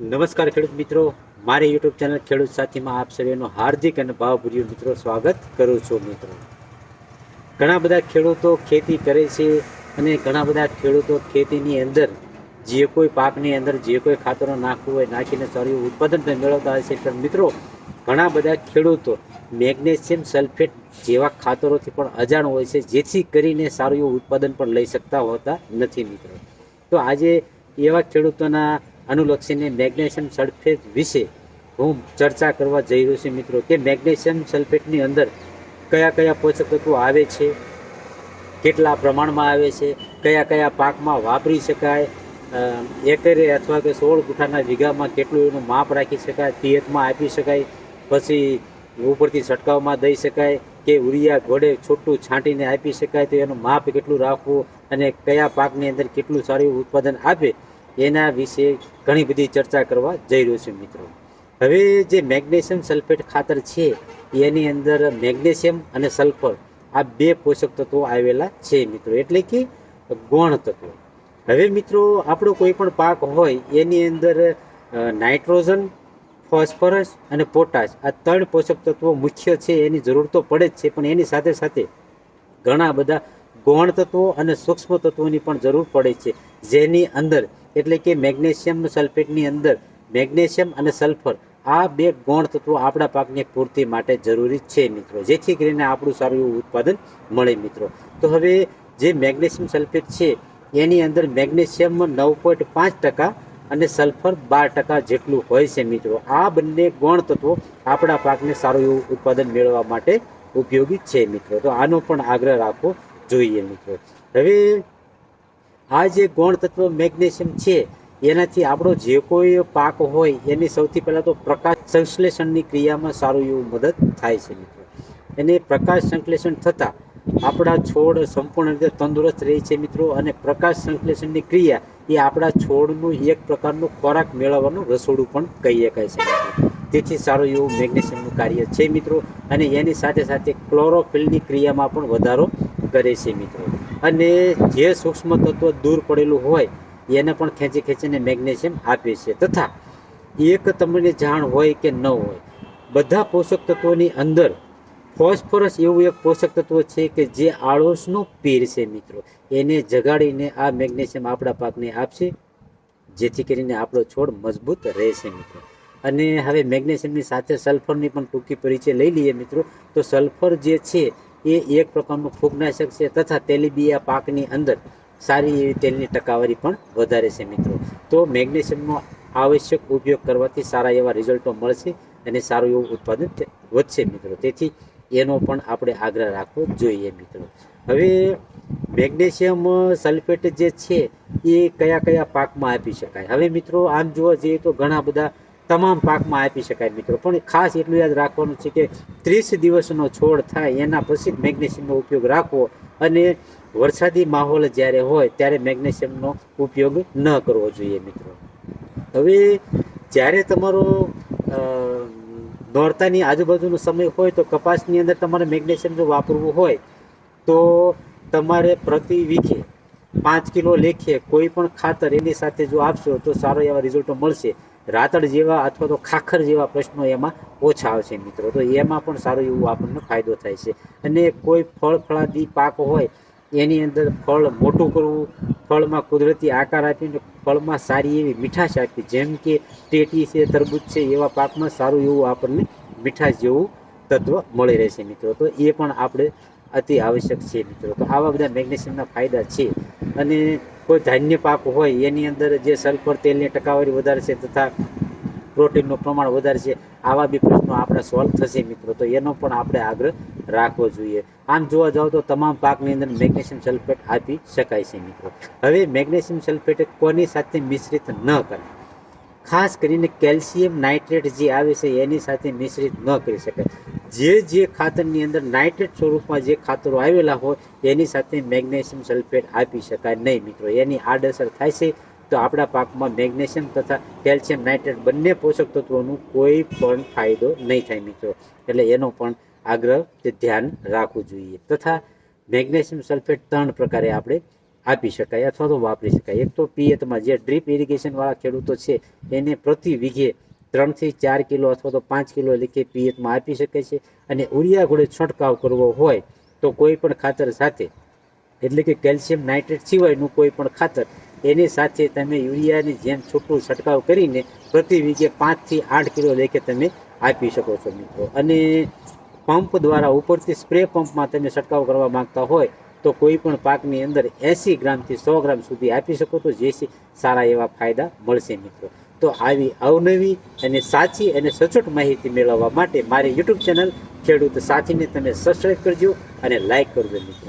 નમસ્કાર ખેડૂત મિત્રો. મારી યુટ્યુબ ચેનલ ખેડૂત સાથીમાં આપ સર્વેનો હાર્દિક અને ભાવભર્યું મિત્રો સ્વાગત કરું છું મિત્રો. ઘણા બધા ખેડૂતો ખેતી કરે છે અને ઘણા બધા ખેડૂતો ખેતીની અંદર જે કોઈ પાકની અંદર જે કોઈ ખાતરો નાખવું હોય નાખીને સારું ઉત્પાદન પણ મેળવતા હોય છે. પણ મિત્રો, ઘણા બધા ખેડૂતો મેગ્નેશિયમ સલ્ફેટ જેવા ખાતરોથી પણ અજાણ હોય છે, જેથી કરીને સારું એવું ઉત્પાદન પણ લઈ શકતા હોતા નથી મિત્રો. તો આજે એવા ખેડૂતોના અનુલક્ષીને મેગ્નેશિયમ સલ્ફેટ વિશે હું ચર્ચા કરવા જઈ રહ્યો છું મિત્રો કે મેગ્નેશિયમ સલ્ફેટની અંદર કયા કયા પોષક તત્વો આવે છે, કેટલા પ્રમાણમાં આવે છે, કયા કયા પાકમાં વાપરી શકાય એકરે અથવા કે સોળ ગુઠાના વીઘામાં કેટલું એનું માપ રાખી શકાય, પિયતમાં આપી શકાય, પછી ઉપરથી છંટકાવમાં દઈ શકાય કે ઉરિયા ઘોડે છોટું છાંટીને આપી શકાય તો એનું માપ કેટલું રાખવું અને કયા પાકની અંદર કેટલું સારું ઉત્પાદન આપે એના વિશે ઘણી બધી ચર્ચા કરવા જઈ રહ્યો છું મિત્રો. હવે જે મેગ્નેશિયમ સલ્ફેટ ખાતર છે, એની અંદર મેગ્નેશિયમ અને સલ્ફર આ બે પોષક તત્વો આવેલા છે મિત્રો, એટલે કે ગૌણ તત્વો. હવે મિત્રો, આપણો કોઈ પણ પાક હોય, એની અંદર નાઇટ્રોજન, ફોસ્ફરસ અને પોટાશ આ ત્રણ પોષક તત્વો મુખ્ય છે, એની જરૂર તો પડે જ છે, પણ એની સાથે સાથે ઘણા બધા ગૌણ તત્વો અને સૂક્ષ્મ તત્વોની પણ જરૂર પડે છે, જેની અંદર એટલે કે મેગ્નેશિયમ સલ્ફેટની અંદર મેગ્નેશિયમ અને સલ્ફર આ બે ગૌણ તત્વો આપણા પાકની પૂર્તિ માટે જરૂરી છે મિત્રો. જેથી કરીને આપણું સારું એવું ઉત્પાદન મળે મિત્રો. તો હવે જે મેગ્નેશિયમ સલ્ફેટ છે, એની અંદર મેગ્નેશિયમ નવ પોઈન્ટ પાંચ ટકા અને સલ્ફર બાર ટકા જેટલું હોય છે મિત્રો. આ બંને ગૌણ તત્વો આપણા પાકને સારું એવું ઉત્પાદન મેળવવા માટે ઉપયોગી છે મિત્રો. તો આનો પણ આગ્રહ રાખવો જોઈએ મિત્રો. હવે આ જે ગૌણ તત્વ મેગ્નેશિયમ છે, એનાથી આપણો જે કોઈ પાક હોય, એની સૌથી પહેલાં તો પ્રકાશ સંશ્લેષણની ક્રિયામાં સારું એવું મદદ થાય છે મિત્રો. એને પ્રકાશ સંશ્લેષણ થતાં આપણા છોડ સંપૂર્ણ રીતે તંદુરસ્ત રહે છે મિત્રો, અને પ્રકાશ સંશ્લેષણની ક્રિયા એ આપણા છોડનું એક પ્રકારનું ખોરાક મેળવવાનું રસોડું પણ કહી શકાય છે તેથી સારું એવું મેગ્નેશિયમનું કાર્ય છે મિત્રો, અને એની સાથે સાથે ક્લોરોફિલની ક્રિયામાં પણ વધારો કરે છે મિત્રો. અને જે સૂક્ષ્મ તત્વ દૂર પડેલું હોય, એને પણ ખેંચી ખેંચીને મેગ્નેશિયમ આપે છે. તથા એક તમને જાણ હોય કે ન હોય, બધા પોષક તત્વોની અંદર ફોસ્ફરસ એવું એક પોષક તત્વ છે કે જે આળસનું પીર છે મિત્રો. એને જગાડીને આ મેગ્નેશિયમ આપણા પાકને આપશે, જેથી કરીને આપણો છોડ મજબૂત રહેશે મિત્રો. અને હવે મેગ્નેશિયમની સાથે સલ્ફરની પણ ટૂંકી પરિચય લઈ લઈએ મિત્રો. તો સલ્ફર જે છે એ એક પ્રકારનું ફૂગનાશક છે તથા તેલીબિયા પાકની અંદર સારી એવી તેલની ટકાવારી પણ વધારે છે મિત્રો. તો મેગ્નેશિયમનો આવશ્યક ઉપયોગ કરવાથી સારા એવા રિઝલ્ટો મળશે અને સારું એવું ઉત્પાદન વધશે મિત્રો. તેથી એનો પણ આપણે આગ્રહ રાખવો જોઈએ મિત્રો. હવે મેગ્નેશિયમ સલ્ફેટ જે છે એ કયા કયા પાકમાં આપી શકાય? હવે મિત્રો, આમ જોવા જઈએ તો ઘણા બધા તમામ પાકમાં આપી શકાય મિત્રો. પણ ખાસ એટલું યાદ રાખવાનું છે કે ત્રીસ દિવસનો છોડ થાય, એના પછી મેગ્નેશિયમનો ઉપયોગ રાખવો અને વરસાદી માહોલ જ્યારે હોય ત્યારે મેગ્નેશિયમનો ઉપયોગ ન કરવો જોઈએ મિત્રો. હવે જ્યારે તમારો દોડતાની આજુબાજુનો સમય હોય તો કપાસની અંદર તમારે મેગ્નેશિયમ જો વાપરવું હોય તો તમારે પ્રતિ વીઘે પાંચ કિલો લેખે કોઈ પણ ખાતર એની સાથે જો આપશો તો સારો એવા રિઝલ્ટો મળશે. રાતડ જેવા અથવા તો ખાખર જેવા પ્રશ્નો એમાં ઓછા આવશે મિત્રો. તો એમાં પણ સારો એવો આપણને ફાયદો થાય છે. અને કોઈ ફળ, ફળાદી પાક હોય, એની અંદર ફળ મોટું કરવું, ફળમાં કુદરતી આકાર આપીને ફળમાં સારી એવી મીઠાશ આપી જેમ કે ટેટી છે, તરબૂચ છે, એવા પાકમાં સારું એવું આપણને મીઠાશ જેવું તત્વ મળી રહેશે મિત્રો. તો એ પણ આપણે અતિ આવશ્યક છે મિત્રો. તો આવા બધા મેગ્નેશિયમના ફાયદા છે. અને કોઈ ધાન્ય પાક હોય, એની અંદર જે સલ્ફર તેલની ટકાવારી વધારે છે તથા પ્રોટીનનું પ્રમાણ વધારે છે, આવા બી પ્રશ્નો આપણે સોલ્વ થશે મિત્રો. તો એનો પણ આપણે આગ્રહ રાખવો જોઈએ. આમ જોવા જાવ તો તમામ પાકની અંદર મેગ્નેશિયમ સલ્ફેટ આપી શકાય છે મિત્રો. હવે મેગ્નેશિયમ સલ્ફેટ કોની સાથે મિશ્રિત ન કરે? ખાસ કરીને કેલ્શિયમ નાઇટ્રેટ જે આવે છે એની સાથે મિશ્રિત ન કરી શકાય જે જે ખાતરની અંદર નાઇટ્રેટ સ્વરૂપમાં જે ખાતરો આવેલા હોય એની સાથે મેગ્નેશિયમ સલ્ફેટ આપી શકાય નહીં મિત્રો. એની આડઅસર થાય છે તો આપણા પાકમાં મેગ્નેશિયમ તથા કેલ્શિયમ નાઇટ્રેટ બંને પોષક તત્વોનું કોઈ પણ ફાયદો નહીં થાય મિત્રો. એટલે એનો પણ આગ્રહ કે ધ્યાન રાખવું જોઈએ. તથા મેગ્નેશિયમ સલ્ફેટ ત્રણ પ્રકારે આપણે આપી શકાય અથવા તો વાપરી શકાય. એક તો પિયતમાં જે ડ્રીપ ઇરિગેશનવાળા ખેડૂતો છે, એને પ્રતિ વીઘે ત્રણથી ચાર કિલો અથવા તો પાંચ કિલો લીખે પિયતમાં આપી શકે છે. અને ઉરિયા ઘોડે છંટકાવ કરવો હોય તો કોઈ પણ ખાતર સાથે, એટલે કે કેલ્શિયમ નાઇટ્રેટ સિવાયનું કોઈ પણ ખાતર, એની સાથે તમે યુરિયાની જેમ છૂટું છંટકાવ કરીને પ્રતિ વીઘે પાંચથી આઠ કિલો લેખે તમે આપી શકો છો મિત્રો. અને પંપ દ્વારા ઉપરથી સ્પ્રે પંપમાં તમે છંટકાવ કરવા માંગતા હોય તો કોઈ પણ પાકની અંદર એંસી ગ્રામથી સો ગ્રામ સુધી આપી શકો તો જેથી સારા એવા ફાયદા મળશે મિત્રો. તો આવી અવનવી અને સાચી અને સચોટ માહિતી મેળવવા માટે મારી યુટ્યુબ ચેનલ ખેડૂત સાથીને તમે સબસ્ક્રાઈબ કરજો અને લાઈક કરજો મિત્રો.